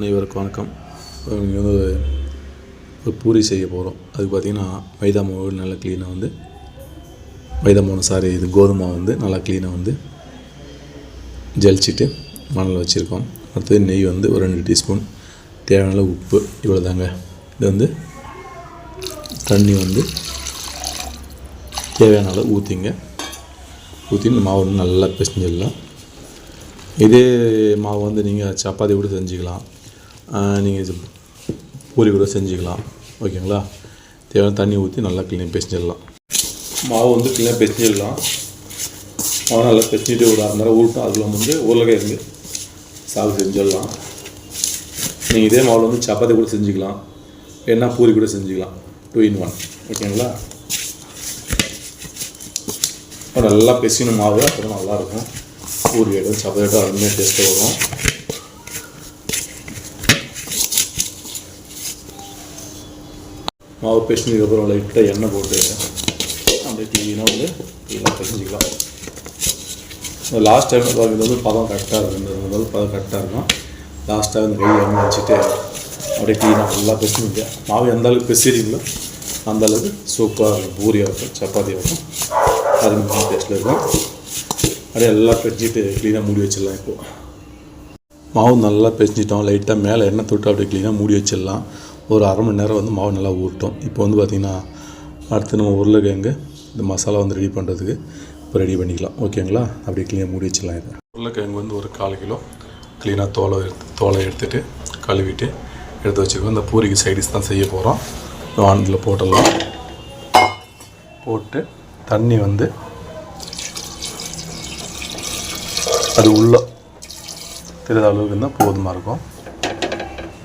அனைவருக்கும் வணக்கம். இங்கே வந்து ஒரு பூரி செய்ய போகிறோம் அதுக்கு பார்த்திங்கன்னா மைதா மாவு நல்லா க்ளீனாக வந்து மைதா மாவு சாரி இது கோதுமை வந்து நல்லா க்ளீனாக வந்து ஜலிச்சிட்டு மணல் வச்சுருக்கோம். அடுத்தது நெய் வந்து ஒரு ரெண்டு டீஸ்பூன். தேவையான அளவு உப்பு இவ்வளோ தாங்க இது வந்து தண்ணி வந்து தேவையான அளவு ஊற்றிங்க ஊற்றி இந்த மாவு வந்து நல்லா பிசைஞ்சிடலாம். இதே மாவு வந்து நீங்கள் சப்பாத்தி கூட செஞ்சுக்கலாம். நீங்கள் பூரி கூட செஞ்சுக்கலாம். ஓகேங்களா? தேவையான தண்ணி ஊற்றி நல்லா க்ளீன் பிசைஞ்சிடலாம் மாவு வந்து க்ளீனாக பிசைஞ்சிடலாம் மாவு நல்லா பிசைஞ்சிட்டு ஒரு அரை நேரம் ஊட்டும் அதில் வந்து உருளைக்கிழங்கு சாகு செஞ்சிடலாம். நீங்கள் இதே மாவில் வந்து சப்பாத்தி கூட செஞ்சுக்கலாம். வேணா பூரி கூட செஞ்சுக்கலாம். டூ இன் ஒன் ஓகேங்களா? நல்லா பெசின மாவு அப்புறம் நல்லாயிருக்கும் பூரி ஆகிடும் சப்பாத்தி ஆகிடும் அருமையாக டேஸ்ட்டாக வரும். மாவு பிசைஞ்சதுக்கப்புறம் லைட்டாக எண்ணெய் போட்டு அப்படியே க்ளீனாக வந்து க்ளீனாக பிசைஞ்சிக்கலாம் லாஸ்ட் டைம் இது வந்து பதம் கரெக்டாக இருக்கும் இந்த பதம் கரெக்டாக இருக்கும். லாஸ்ட்டாக இந்த கை எண்ணெய் வச்சுட்டு அப்படியே க்ளீனாக நல்லா பிசைஞ்சிங்க மாவு எந்த அளவுக்கு பிசிறீங்களோ அந்த அளவுக்கு சூப்பராக இருக்கும். பூரியாக இருக்கும் சப்பாத்தியாக இருக்கும். அருமையான டேஸ்ட்டில் இருக்கும். அப்படியே எல்லாம் பிரிச்சுட்டு க்ளீனாக மூடி வச்சிடலாம் இப்போது மாவு நல்லா பிரிஞ்சிட்டோம் லைட்டாக மேலே எண்ணெய் தொட்டு அப்படியே க்ளீனாக மூடி வச்சிடலாம். ஒரு அரை மணி நேரம் வந்து மாவு நல்லா ஊட்டும் இப்போ வந்து பார்த்திங்கன்னா அடுத்து நம்ம உருளைக்கிழங்கு இந்த மசாலா வந்து ரெடி பண்ணுறதுக்கு இப்போ ரெடி பண்ணிக்கலாம். ஓகேங்களா அப்படியே க்ளீனாக மூடி வச்சிடலாம் இது. உருளைக்கிழங்கு வந்து ஒரு கால் கிலோ. க்ளீனாக தோலை எடுத்து தோலை எடுத்துட்டு கழுவிட்டு எடுத்து வச்சுக்கோ இந்த பூரிக்கு சைடிஸ் தான் செய்ய போகிறோம் வானத்தில் போட்டுடலாம். போட்டு தண்ணி வந்து அது உள்ள தெரியாத அளவுக்கு இருந்தால் போதுமாக இருக்கும்.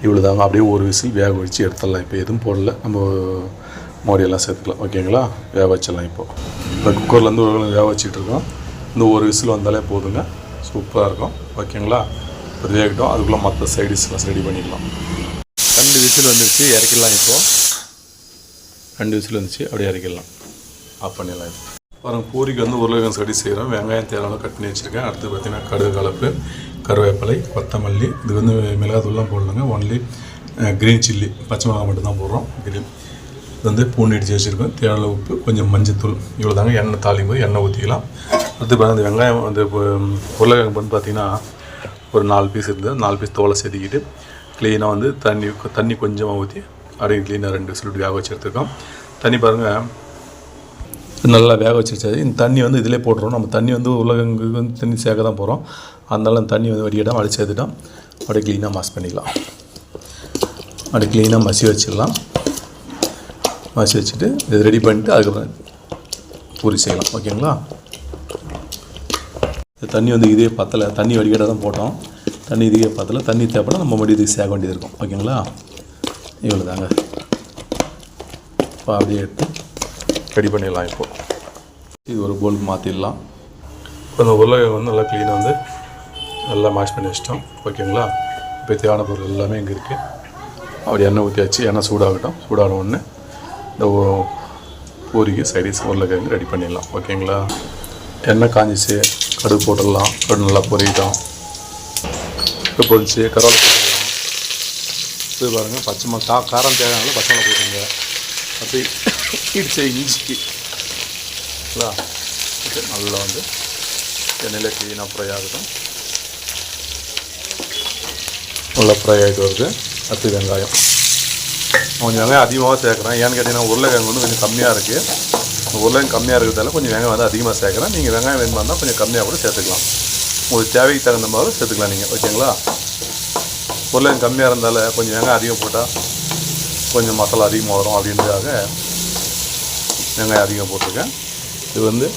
இவ்வளோ தாங்க அப்படியே ஒரு விசில் வேக வச்சு எடுத்துடலாம். இப்போ எதுவும் போடல. நம்ம மோடியெல்லாம் சேர்த்துக்கலாம். ஓகேங்களா? வேக வச்சிடலாம் இப்போது இப்போ குக்கர்லேருந்து ஒரு வேக வச்சுட்டு இருக்கோம். இந்த ஒரு விசில் வந்தாலே போதுங்க. சூப்பராக இருக்கும். ஓகேங்களா? இப்போ வேகட்டும். அதுக்குள்ளே மற்ற சைடிஷ்லாம் ரெடி பண்ணிக்கலாம். ரெண்டு விசில் வந்துருச்சு. இறக்கிடலாம் இப்போது ரெண்டு விசில் வந்துச்சு. அப்படியே இறக்கிடலாம். ஆஃப் பண்ணிடலாம் இப்போ. பாருங்கள் பூரிக்கு வந்து உருளைக்கிழங்கு சடி செய்கிறோம். வெங்காயம் தேவையான கட் பண்ணி வச்சுருக்கேன். அடுத்து பார்த்தீங்கன்னா கடுகு கலப்பு. கருவேப்பிலை கொத்தமல்லி இது வந்து மிளகாத்தூள்லாம் போடலங்க ஒன்லி க்ரீன் சில்லி பச்சை மிளகா மட்டும்தான் போடுறோம். க்ரீன் இது வந்து பூண்டு வச்சுருக்கோம். தேவையான உப்பு கொஞ்சம் மஞ்சத்தூள் இவ்வளோ தாங்க எண்ணெய் தாளிக்கும் போது எண்ணெய் ஊற்றிக்கலாம் அடுத்து பாருங்க இந்த வெங்காயம் வந்து உருளைக்கிழங்கு வந்து பார்த்திங்கன்னா ஒரு நாலு பீஸ் இருந்தது. நாலு பீஸ் தோலை செதுக்கிட்டு க்ளீனாக வந்து தண்ணி தண்ணி கொஞ்சமாக ஊற்றி அப்படியே க்ளீனாக ரெண்டு விசில் வேக வச்சு எடுத்துருக்கோம். தண்ணி பாருங்கள் நல்லா வேக வச்சிருச்சு இந்த தண்ணி வந்து இதிலே போட்டுரும் நம்ம தண்ணி வந்து உலகங்களுக்கு வந்து தண்ணி சேர்க்க தான் போகிறோம் அதனால அந்த தண்ணி வந்து வடியிடம் அடி எடுத்துட்டோம் அப்படியே க்ளீனாக மாஸ் பண்ணிக்கலாம். அப்படியே க்ளீனாக மசி வச்சிடலாம். மசி வச்சுட்டு இது ரெடி பண்ணிட்டு அதுக்கப்புறம் பூரி செய்யலாம். ஓகேங்களா? இந்த தண்ணி வந்து இதே பத்தலை. தண்ணி வடிகட்ட தான் போட்டோம். தண்ணி இதுக்கே பத்தலை. தண்ணி தேவைப்பட நம்ம மறுபடியும் இதுக்கு சேர்க்க வேண்டியது இருக்கும். ஓகேங்களா? இவ்வளோ தாங்க இப்போ அப்படியே எடுத்து ரெடி பண்ணிடலாம் இப்போது இது ஒரு போல் மாற்றிடலாம் இப்போ அந்த உருளைக்கிழங்கு வந்து நல்லா க்ளீனாக வந்து நல்லா மாஷ் பண்ணி வச்சிட்டோம். ஓகேங்களா? இப்போ தேவையான பொருள் எல்லாமே இங்கே இருக்குது அப்படி எண்ணெய் ஊற்றியாச்சு எண்ணெய் சூடாகட்டும். சூடான உடனே இந்த பூரிக்கு சைடிஸ் உருளைக்கிழங்கு ரெடி பண்ணிடலாம். ஓகேங்களா? எண்ணெய் காஞ்சிச்சு. கடுகு போட்டுடலாம். கடுகு நல்லா பொறிக்கிட்டோம் இப்போ பொறிச்சு கருவாலை போட்டுடலாம். இது பாருங்கள் பச்சை மிளகா கா காரம் தேவையான பச்சை மிளகா போட்டுங்க அப்படி இடிச்ச இஞ்சி இல்லா நல்லா வந்து எண்ணெயில் க்ளீனாக ஃப்ரை ஆகட்டும். நல்லா ஃப்ரை ஆகிட்டு வருது. அடுத்து வெங்காயம். கொஞ்சம் வெங்காயம் அதிகமாக சேர்க்குறேன். ஏன்னு கேட்டிங்கன்னா உருளைக்கிழங்கு வந்து கொஞ்சம் கம்மியாக இருக்குது உருளைக்கிழங்கு கம்மியாக இருக்கிறதால கொஞ்சம் வெங்காயம் வந்து அதிகமாக சேர்க்குறேன். நீங்கள் வெங்காயம் வேணுமா இருந்தால் கொஞ்சம் கம்மியாக கூட சேர்த்துக்கலாம். உங்களுக்கு தேவைக்கு தகுந்த மாதிரி சேர்த்துக்கலாம் நீங்கள் ஓகேங்களா? உருளைக்கிழங்கு கம்மியாக இருந்தால கொஞ்சம் வெங்காயம் அதிகம் போட்டால் கொஞ்சம் மசாலா அதிகமாக வரும் அப்படின்றதாக வெங்காயம் அதிகம் போட்டிருக்கேன். இது வந்து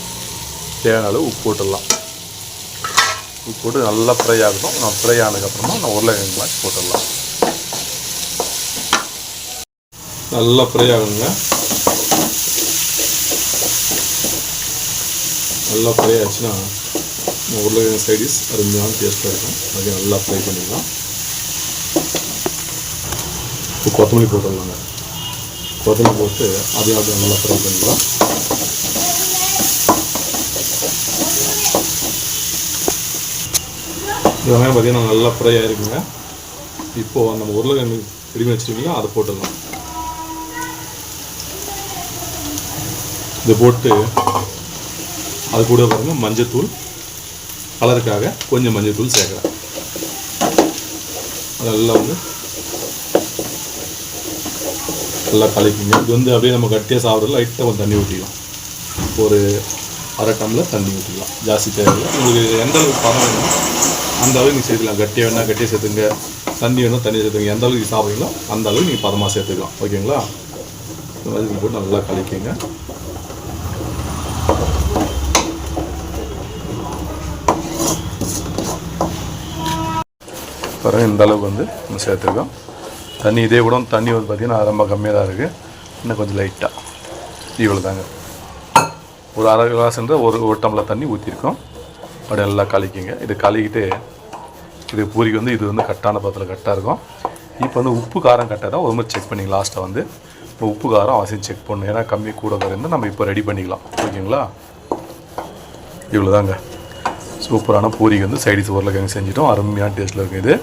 தேவையான அளவு உப்பு போட்டுடலாம். போட்டு நல்லா ஃப்ரை ஆகட்டும். நான் ஃப்ரை ஆனதுக்கப்புறமா நான் உருளைக்கிழங்கு மாதிரி போட்டுடலாம். நல்லா ஃப்ரை ஆகணுங்க நல்லா ஃப்ரை ஆச்சுன்னா உருளைக்கிழங்கு சைடிஸ் அருமையான டேஸ்ட்டாக இருக்கும். அதை நல்லா ஃப்ரை பண்ணிடலாம். இப்போ கொத்தமல்லி போட்டுடலாங்க. கொத்தமல்லி போட்டு அதையும் அப்படியே நல்லா ஃப்ரை பண்ணிடலாம். இதெல்லாம் வெங்காயம் பார்த்தீங்கன்னா நல்லா ஃப்ரை ஆயிருக்குங்க. இப்போது நம்ம உருளைக்கிழங்கு ரெடி பண்ணி வச்சுருக்கீங்களா? அதை போட்டுடலாம். இதை போட்டு அது கூட பாருங்க மஞ்சத்தூள். கலருக்காக கொஞ்சம் மஞ்சத்தூள் சேர்க்குறேன் அதெல்லாம் வந்து நல்லா கலக்கிங்க. இது வந்து அப்படியே நம்ம கட்டியாக சாப்பிட்றது லைட்டாக கொஞ்சம் தண்ணி ஊற்றிக்கலாம் ஒரு அரை டம்ளர் தண்ணி ஊற்றிக்கலாம் ஜாஸ்தி தேவையில்லை. உங்களுக்கு எந்த அளவுக்கு பணம் வேணுமோ அந்த அளவுக்கு நீங்கள் சேர்த்துக்கலாம். கட்டியாக வேணால் கட்டியாக சேர்த்துங்க தண்ணி வேணும் தண்ணி சேர்த்துங்க எந்த அளவுக்கு சாப்பிட்றீங்களோ அந்த அளவுக்கு நீங்கள் பதமாக சேர்த்துக்கலாம். ஓகேங்களா? இந்த மாதிரி போட்டு நல்லா கலக்கிங்க பாருங்க இந்த அளவுக்கு வந்து நம்ம சேர்த்துருக்கோம். தண்ணி இதே கூட தண்ணி வந்து பார்த்திங்கன்னா ரொம்ப கம்மியாக தான் இருக்குது இன்னும் கொஞ்சம் லைட்டாக இவ்வளோ தாங்க ஒரு அரை கிளாஸ்ன்ற ஒரு ஒரு டம்ளர் தண்ணி ஊற்றிருக்கோம் அப்படி நல்லா கலக்கிங்க இது கலக்கிட்டு இது பூரிக்கு வந்து இது வந்து கட்டான பதத்தில் கரெக்டாக இருக்கும். இப்போ வந்து உப்பு காரம் கரெக்டாக தான். ஒரு மாதிரி செக் பண்ணிங்க லாஸ்ட்டை வந்து. இப்போ உப்பு காரம் அவசியம் செக் பண்ணணும். ஏன்னா கம்மி கூட இருந்தால் நம்ம இப்போ ரெடி பண்ணிக்கலாம். ஓகேங்களா? இவ்வளோ தாங்க சூப்பரான பூரிக்கு வந்து சைடிஸ் உருளைக்கிழங்கு செஞ்சிட்டோம். அருமையான டேஸ்ட்டில் இருக்கும் இது.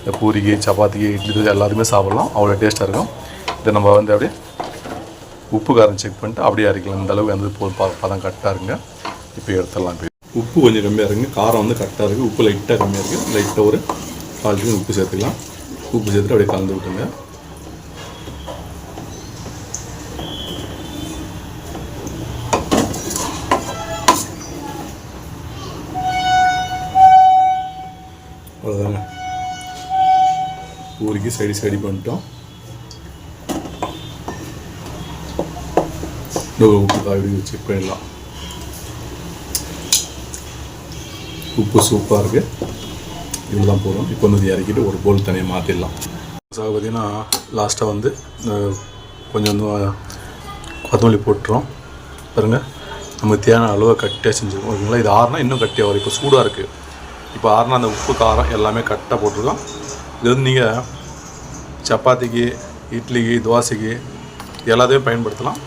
இந்த பூரிக்கு சப்பாத்திக்கு இட்லி தோசை எல்லாத்துக்குமே சாப்பிட்லாம். அவ்வளோ டேஸ்ட்டாக இருக்கும். இதை நம்ம வந்து அப்படியே உப்பு காரம் செக் பண்ணிட்டு அப்படியே அரைக்கலாம். இந்த அளவுக்கு வந்து போதும். பதம் கரெக்டாக இருங்க இப்போ எடுத்துடலாம் இப்போ உப்பு கொஞ்சம் கம்மியாக இருக்குங்க. காரம் வந்து கரெக்டாக இருக்குது உப்பு லைட்டாக கம்மியாக இருக்குது லைட்டாக ஒரு கால் டீஸ்பூன் உப்பு சேர்த்துக்கலாம். உப்பு சேர்த்துட்டு அப்படியே கலந்து விட்டுங்க அவ்வளோதாங்க ஊருக்கு சைடு சைடு பண்ணிட்டோம். இன்னொரு உப்பு காய்கறி செக் பண்ணிடலாம் உப்பு சூப்பாக இருக்குது இவ்வளோ தான் போதும். இப்போ வந்து இறக்கிட்டு ஒரு போல் தனியாக மாற்றிடலாம் சாக பார்த்தீங்கன்னா லாஸ்ட்டாக வந்து கொஞ்சம் வந்து கொத்தமல்லி போட்டுறோம். பாருங்கள் நம்ம தேவையான அளவு கட்டியாக செஞ்சுருக்கோம். ஓகேங்களா? இது ஆறுனா இன்னும் கட்டியாக வரும். இப்போ சூடாக இருக்குது இப்போ ஆறுனா அந்த உப்பு காரம் எல்லாமே கரெக்டாக போட்டிருக்கோம். இது வந்து நீங்கள் சப்பாத்திக்கு இட்லிக்கு தோசைக்கு எல்லாத்தையும் பயன்படுத்தலாம்.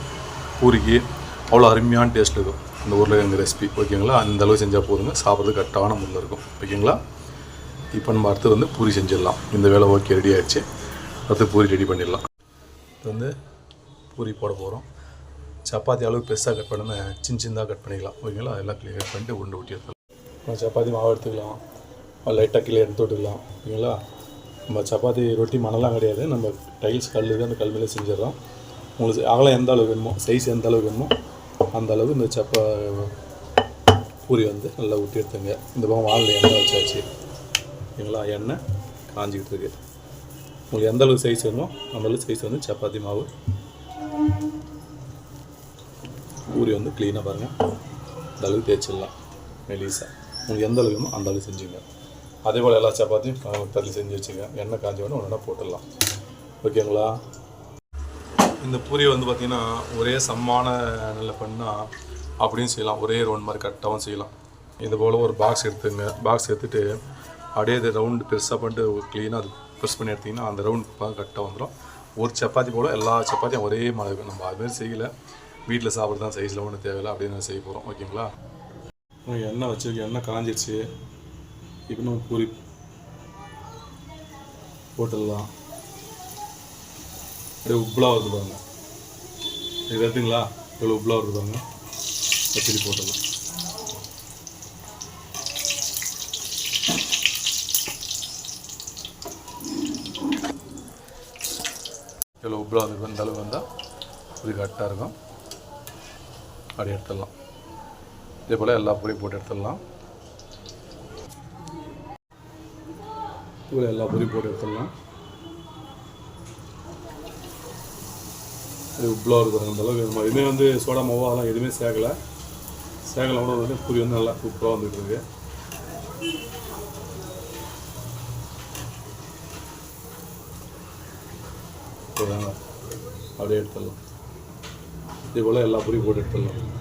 பூரிக்கு. அவ்வளோ அருமையான டேஸ்ட் இருக்கும். இந்த உருளைக்கிழங்கு ரெசிபி ஓகேங்களா? அந்த அளவு செஞ்சால் போதுங்க. சாப்பிட்றது கரெக்டான முறையில் இருக்கும். ஓகேங்களா? இப்போ நம்ம அடுத்து வந்து பூரி செஞ்சிடலாம். இந்த வேலை ஓகே ரெடி ஆகிடுச்சு அடுத்து பூரி ரெடி பண்ணிடலாம். இது வந்து பூரி போட போகிறோம் சப்பாத்தி அளவு பெருசாக கட் பண்ணாமல் சின்ன சின்னதாக கட் பண்ணிக்கலாம். ஓகேங்களா? எல்லாம் கிளியர் கட் பண்ணிட்டு உருண்டை ஊட்டி எடுத்துக்கலாம் நம்ம சப்பாத்தி மாவு எடுத்துக்கலாம். லைட்டாக கீழே எடுத்து விட்டுக்கலாம் ஓகேங்களா? நம்ம சப்பாத்தி ரொட்டி மணலாம் கிடையாது. நம்ம டைல்ஸ் கல் அந்த கல் மேலே உங்களுக்கு அகலம் எந்த அளவு வேணுமோ சைஸ் எந்த அளவு வேணுமோ அந்த அளவு இந்த சப்பா பூரி வந்து நல்லா ஊற்றி எடுத்துங்க. இந்த பக்கம் வானில் எண்ணெய் வச்சாச்சு. ஓகேங்களா எண்ணெய் காஞ்சிக்கிட்டு இருக்கு. உங்களுக்கு எந்த அளவுக்கு சைஸ் வேணுமோ அந்த அளவுக்கு சைஸ் வந்து சப்பாத்தி மாவு. பூரி வந்து க்ளீனாக பாருங்கள் இந்த அளவுக்கு தேய்ச்சிடலாம். மெலிசா. உங்களுக்கு எந்த அளவுக்கு வேணுமோ அந்த அளவுக்கு செஞ்சுங்க. அதே போல் எல்லா சப்பாத்தியும் தள்ளி செஞ்சு வச்சுங்க. எண்ணெய் காஞ்ச உடனே ஒன்றா போட்டுடலாம். ஓகேங்களா இந்த பூரி வந்து பார்த்திங்கன்னா ஒரே சம்மான நிலை பண்ணால் அப்படியும் செய்யலாம். ஒரே ரவுண்ட் மாதிரி கரெக்டாகவும் செய்யலாம். இது போல் ஒரு பாக்ஸ் எடுத்துங்க. பாக்ஸ் எடுத்துகிட்டு அப்படியே இது ரவுண்டு பெருசாக பண்ணிட்டு க்ளீனாக அது ப்ரெஸ் பண்ணி எடுத்திங்கன்னா அந்த ரவுண்ட் கரெக்டாக வந்துடும் ஒரு சப்பாத்தி போல் எல்லா சப்பாத்தியும் ஒரே மாதிரி இருக்கும். நம்ம அதுமாரி செய்யலை. வீட்டில் சாப்பிட்றது தான் சைஸில் ஒன்றும் தேவையில்லை. அப்படின்னு செய்ய போகிறோம் ஓகேங்களா எண்ணெய் வச்சுருக்கு. எண்ணெய் காஞ்சிருச்சு இப்போ நம்ம பூரி போட்டுடலாம். அப்படியே உப்புலாக வருது பாருங்க. இது வருதுங்களா இவ்வளோ உப்புலாக வருது பாருங்க. பச்சடி போட்டுடலாம் இவ்வளோ உப்புலாக வந்து இந்த அளவு வந்தால் இது கரெக்டாக இருக்கும். அப்படி எடுத்துடலாம். இதே போல் எல்லா பொடியும் போட்டு எடுத்துடலாம். இவ்வளோ எல்லா பொடியும் போட்டு எடுத்துடலாம். உப்புலாக இருக்கும் அந்தளவுக்கு நம்ம எதுவுமே வந்து சோடா மாவோ அதெல்லாம் எதுவுமே சேர்க்கலை. சேர்க்கல கூட வந்து பூரி வந்து நல்லா சூப்பராக வந்துட்டு இருக்கு அப்படியே எடுத்துடலாம். இதே போல் எல்லா பூரியும் போட்டு எடுத்துடலாம்.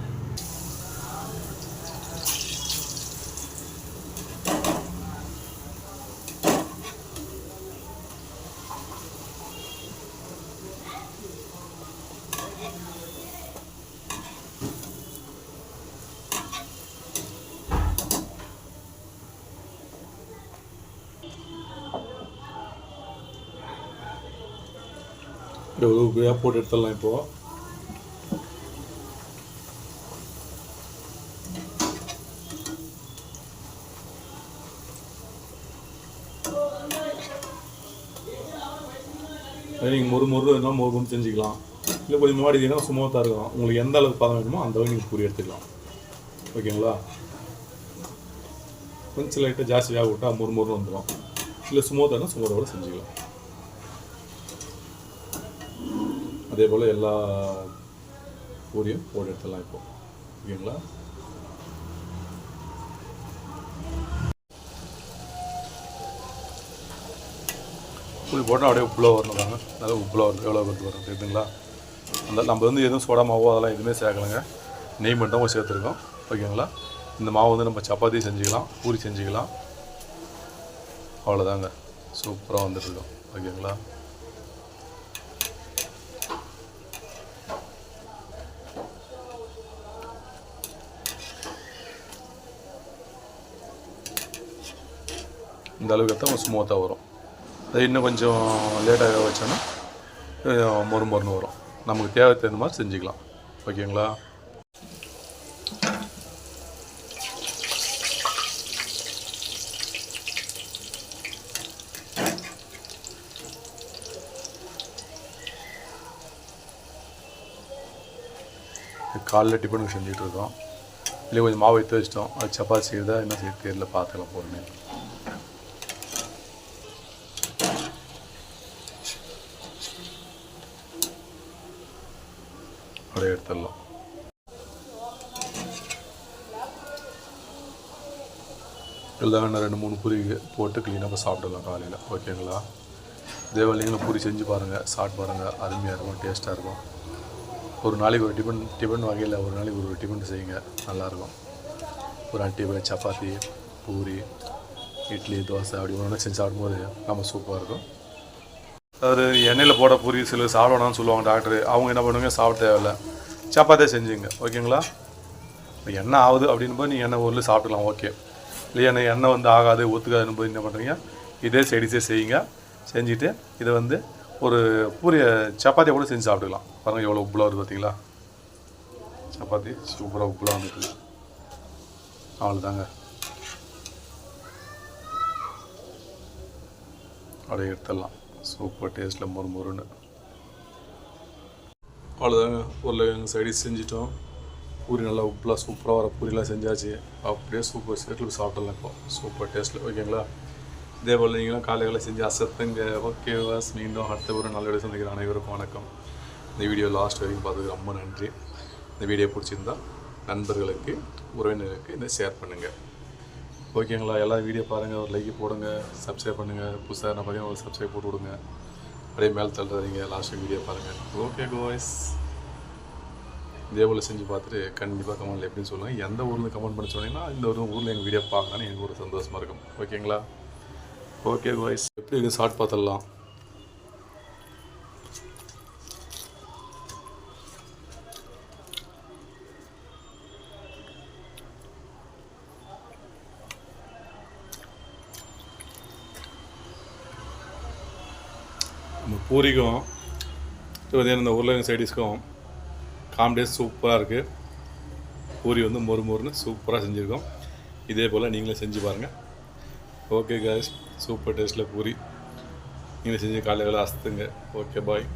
எவ்வளோ போட்டு எடுத்துடலாம் இப்போது நீங்கள் மொறு மொறு இருந்தால் மொறு மொறு செஞ்சுக்கலாம். இல்லை கொஞ்சம் மாடி இருந்தால் சுமத்தாக இருக்கும். உங்களுக்கு எந்த அளவுக்கு பதம் வேணுமோ அந்த அளவுக்கு நீங்கள் பூரி எடுத்துக்கலாம். ஓகேங்களா? கொஞ்சம் லைட்டாக ஜாஸ்தியாக விட்டால் மொறு மொறு வந்துடும் இல்லை சுமோத்தாக இருந்தால் சுமோதோட செஞ்சுக்கலாம். அதே போல் எல்லா பூரியும் போட்டு எடுத்துடலாம் இப்போ. ஓகேங்களா? புளி போட்டால் அப்படியே உப்புல வரணும் பாருங்க நல்லா உப்புல வரும் எவ்வளோ வருது வரும் தெரியுதுங்களா? அந்த நம்ம வந்து எதுவும் சோடா மாவோ அதெல்லாம் எதுவுமே சேர்க்கலைங்க. நெய் மட்டும் சேர்த்துருக்கோம். ஓகேங்களா? இந்த மாவு வந்து நம்ம சப்பாத்தி செஞ்சுக்கலாம். பூரி செஞ்சுக்கலாம். அவ்வளோதாங்க. சூப்பராக வந்துட்டுருக்கோம். ஓகேங்களா? இந்த அளவுக்கு தான் ஸ்மூத்தாக வரும். அது இன்னும் கொஞ்சம் லேட்டாக வச்சோன்னா மொறு மொறுன்னு வரும். நமக்கு தேவை தகுந்த மாதிரி செஞ்சுக்கலாம். ஓகேங்களா? காலைல டிஃபனுக்கு செஞ்சுட்டு இருக்கோம். இல்லை கொஞ்சம் மாவு எடுத்து வச்சிட்டோம். அது சப்பாத்தி செய்யுதா என்ன செய்ய தெரியல பார்த்துக்கலாம் பொறுமையாக அப்படியே எடுத்துடலாம் இல்லைன்னா ரெண்டு மூணு பூரி போட்டு க்ளீனாக சாப்பிடலாம் காலையில். ஓகேங்களா? இதே நீங்களும் பூரி செஞ்சு பாருங்கள் சாப்பிட்டு பாருங்கள் அருமையாக இருக்கும். டேஸ்ட்டாக இருக்கும். ஒரு நாளைக்கு ஒரு டிஃபன் டிஃபன் வகையில் ஒரு நாளைக்கு ஒரு டிஃபன் செய்யுங்க. நல்லாயிருக்கும் ஒரு டிஃபன் சப்பாத்தி பூரி இட்லி தோசை அப்படி ஒன்று செஞ்சு சாப்பிடும்போது நம்ம சூப்பராக இருக்கும். அது எண்ணெயில் போட பூரி சில சாப்பிடணும்னு சொல்லுவாங்க டாக்டர் அவங்க என்ன பண்ணுவாங்க சாப்பிட தேவையில்ல. சப்பாத்தியே செஞ்சுங்க. ஓகேங்களா? இப்போ எண்ணெய் ஆகுது அப்படின்னும்போது நீங்கள் எண்ணெய் ஊரில் சாப்பிட்டுக்கலாம். ஓகே. இல்லையா? எண்ணெய் எண்ணெய் வந்து ஆகாது ஒத்துக்காதுன்னு போது என்ன பண்ணுறீங்க இதே சைடிஸே செய்யுங்க. செஞ்சுட்டு இதை வந்து ஒரு பூரிய சப்பாத்தியை கூட செஞ்சு சாப்பிட்டுக்கலாம். பாருங்கள் எவ்வளோ உப்புலாக வருது பார்த்தீங்களா சப்பாத்தி சூப்பராக உப்புலாக வந்துருக்குது அவ்வளோதாங்க அப்படியே எடுத்துடலாம். சூப்பர் டேஸ்ட்டில் மொறு மொறுன்னு. அவ்வளோதாங்க உருளைக்கிழங்கு சைடிஸ் செஞ்சிட்டோம். பூரி நல்லா உப்புலாம் சூப்பராக வர பூரிலாம் செஞ்சாச்சு. அப்படியே சூப்பர் சேட்டில் சாப்பிடலாம் இப்போ. சூப்பர் டேஸ்ட்டில் ஓகேங்களா? இதே போல் நீங்களும் காலையில் செஞ்சு அசத்துங்க. ஓகே வாஸ். மீண்டும் அடுத்த ஒரு நல்ல வீடியோ சந்திக்கிற அனைவருக்கும் வணக்கம். இந்த வீடியோ லாஸ்ட் வரைக்கும் பார்த்ததுக்கு ரொம்ப நன்றி. இந்த வீடியோ பிடிச்சிருந்தா நண்பர்களுக்கு உறவினர்களுக்கு இதை ஷேர் பண்ணுங்கள் ஓகேங்களா? எல்லா வீடியோ பாருங்கள் ஒரு லைக் போடுங்க சப்ஸ்கிரைப் பண்ணுங்கள் புதுசாக நான் பார்த்தீங்கன்னா ஒரு சப்ஸ்கிரைப் போட்டு விடுங்க. அப்படியே மேலே தள்ளுறீங்க லாஸ்ட் வீடியோ பாருங்கள் ஓகே கோய்ஸ் இதே போல் செஞ்சு பார்த்துட்டு கண்டிப்பாக கமெண்ட்டில் எப்படின்னு சொல்லுங்கள் எந்த ஊரில் கமெண்ட் பண்ணி சொன்னீங்கன்னா இந்த ஒரு ஊரில் எங்கள் வீடியோ பார்க்கலான்னு எனக்கு ஒரு சந்தோஷமாக இருக்கும். ஓகேங்களா? ஓகே கோய்ஸ் எப்படி இருக்குது ஷார்ட் பார்த்துடலாம். நம்ம பூரிக்கும் வந்து இந்த உருளைங்க சைடிஸ்க்கும் காமெடியாக சூப்பராக இருக்குது பூரி வந்து மொறு மொறுன்னு சூப்பராக செஞ்சுருக்கோம். இதே போல் நீங்களே செஞ்சு பாருங்கள் ஓகே காய்ஸ் சூப்பர் டேஸ்ட்டில் பூரி. நீங்கள் செஞ்சு காலையில் அசத்துங்க. Okay bye